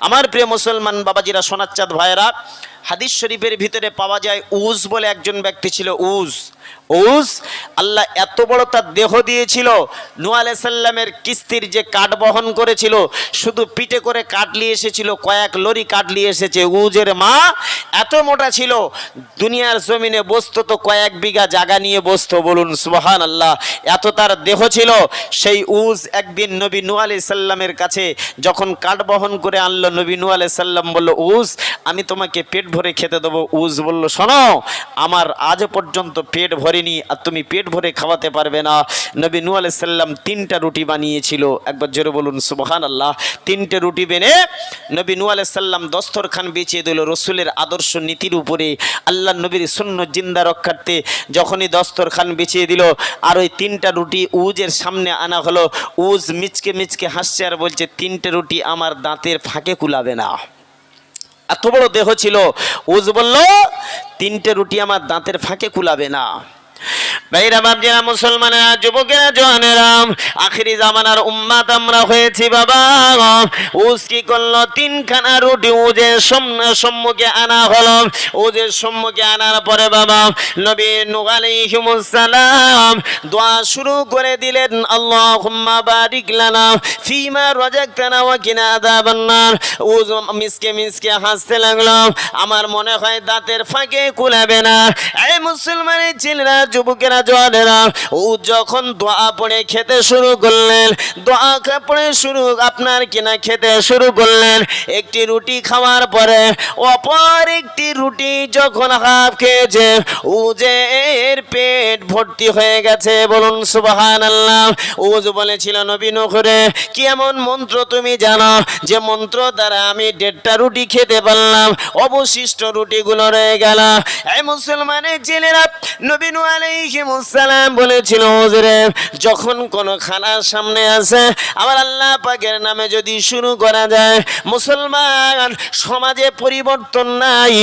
আমার প্রিয় মুসলমান বাবাজিরা সোনাচাঁদ ভাইয়েরা হাদিস শরীফের ভিতরে পাওয়া যায় উজ বলে একজন ব্যক্তি ছিল উজ। উজ আল্লাহ এত বড় তার দেহ দিয়েছিল নু আলাইসাল্লামের কিস্তির যে কাঠ বহন করেছিল, শুধু পিঠে করে কাঠ নিয়ে এসেছিল, কয়েক লরি কাঠ নিয়ে এসেছে। উজের মা এত মোটা ছিল, দুনিয়ার জমিনে বসতো তো কয়েক বিঘা জায়গা নিয়ে বসতো, বলুন সুবাহান আল্লাহ এত তার দেহ ছিল। সেই উজ একদিন নবী নু আলি সাল্লামের কাছে যখন কাঠ বহন করে আনলো, নবী নু আলি সাল্লাম বলল, উজ, আমি তোমাকে পেট ভরে খেতে দেবো। উজ বলল, শোনো, আমার আজ পর্যন্ত পেট ভরেনি আর তুমি পেট ভরে খাওয়াতে পারবে না। নবী নু আলি সাল্লাম তিনটা রুটি বানিয়েছিল। একবার জোরে বলুন সুবহান আল্লাহ তিনটে রুটি বেনে নবী নু আলি সাল্লাম দস্তরখান বেঁচিয়ে দিল রসুলের আদর্শ নীতির উপরে। আল্লাহ নবীর শূন্য জিন্দা রক্ষার্থে যখনই দস্তরখান বেঁচিয়ে দিল, আর ওই তিনটা রুটি উজের সামনে আনা হলো, উজ মিচকে মিচকে হাসছে আর বলছে, তিনটে রুটি আমার দাঁতের ফাঁকে কুলাবে না। এত বড় দেহ ছিল। উজ বলল তিনটে রুটি আমার দাঁতের ফাঁকে কুলাবে না। ভাইরা বাবজিরা মুসলমানেরা, যুবকেরা, জওয়ানেরা, আখেরি জামানার উম্মাত আমরা হয়েছি, বাবা। উজ কি করল? তিনখানা রুটি উজের সম্মুখে আনা হলো। উজের সম্মুখে আনার পরে, বাবা, নবী নূহ আলাইহিমুস সালাম দোয়া শুরু করে দিলেন, আল্লাহুম্মা বারিক লানা ফিমা রাযাকতানা ওয়া কিনা উজ মিসকে মিসকে হাসতে লাগল। আমার মনে হয় দাঁতের ফাঁকে কুলাবে না। এই মুসলমানের ছেলেরা, যুবকেরা জওয়ানেরা ও যখন দোয়া পড়ে খেতে শুরু করলেন, দোয়া পড়ে শুরু, আপনার কিনা খেতে শুরু করলেন, একটি রুটি খাওয়ার পরে অপর একটি রুটি যখন হাফ খেয়েছে উজের পেট ভর্তি হয়ে গেছে, বলুন সুবাহান আল্লাহ উজ বলেছিল নবীন করে কি এমন মন্ত্র তুমি জানো? যে মন্ত্র দ্বারা আমি দেড়টা রুটি খেতে পারলাম, অবশিষ্ট রুটিগুলো রয়ে গেল। এই মুসলমানের ছেলেরা নবীন আলাইহিমুসসালাম বলেছিল, হুজুরে, যখন কোনো খানার সামনে আসে আমার আল্লাহ পাকের নামে যদি শুরু করা যায়, মুসলমান সমাজে পরিবর্তন নাই।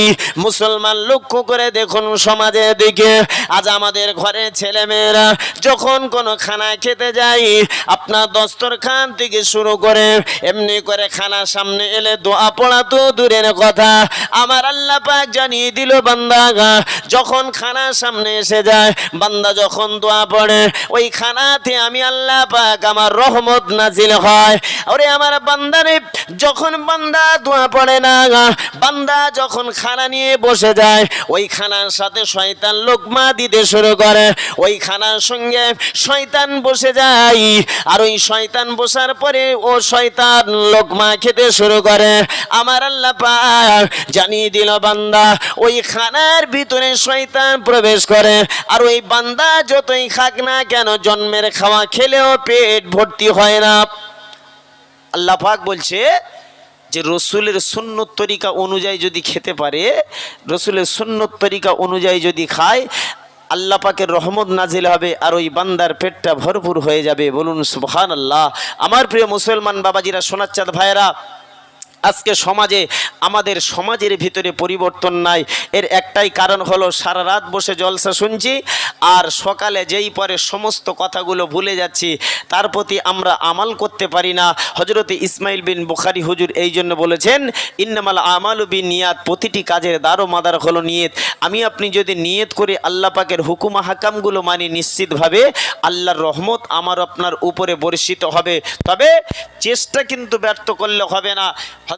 মুসলমান লক্ষ্য করে দেখুন সমাজের দিকে। আজ আমাদের ঘরে ছেলে মেয়েরা যখন কোনো খানা খেতে যাই আপনার দস্তরখান থেকে শুরু করে, এমনি করে খানা সামনে এলে দোয়া পড়া তো দূরের কথা। আমার আল্লাহ পাক জানিয়ে দিল, বান্দা, যখন খানা সামনে এসে যায় বান্দা যখন দোয়া পড়ে ওই খানাতে আমি আল্লাহ পাক আমার রহমত নাজিল হয়। ওরে আমার বান্দারে যখন বান্দা দোয়া পড়ে না, বান্দা যখন খানা নিয়ে বসে যায় ওই খানার সাথে শয়তান লোকমা দিতে শুরু করে। ওই খানার সঙ্গে শয়তান বসে যায়, আর ওই শয়তান বসার পরে ও শয়তান লোকমা খেতে শুরু করে। আমার আল্লাহ পাক জানিয়ে দিল, বান্দা ওই খানার ভিতরে শয়তান প্রবেশ করে, আর ওই বান্দা যতই খাক না কেন, জন্মের খাওয়া খেলেও পেট ভর্তি হয় না। আল্লাহ পাক বলছে যে, রসুলের সুন্নত তরিকা অনুযায়ী যদি খেতে পারে, রসুলের সুন্নত তরিকা অনুযায়ী যদি খায়, আল্লাহ পাকের রহমত নাজিল হবে আর ওই বান্দার পেটটা ভরপুর হয়ে যাবে। বলুন সুবহান আল্লাহ আমার প্রিয় মুসলমান বাবাজিরা সোনাচ্চাঁদ ভাইয়েরা আজকে সমাজে, আমাদের সমাজের ভিতরে পরিবর্তন নাই। এর একটাই কারণ হলো, সারা রাত বসে জলসা শুনছি, আর সকালে যেই পরে সমস্ত কথাগুলো ভুলে যাচ্ছি, তার প্রতি আমরা আমাল করতে পারি না। হজরতে ইসমাইল বিন বুখারি হুজুর এই জন্য বলেছেন, ইন্নামাল আমাল বিন নিয়াত প্রতিটি কাজের দারো মাদার হলো নিয়ত। আমি আপনি যদি নিয়ত করে আল্লাহ পাকের হুকুমা হাকামগুলো মানি নিশ্চিতভাবে, আল্লাহর রহমত আমার আপনার উপরে বর্ষিত হবে। তবে চেষ্টা কিন্তু ব্যর্থ করলে হবে না।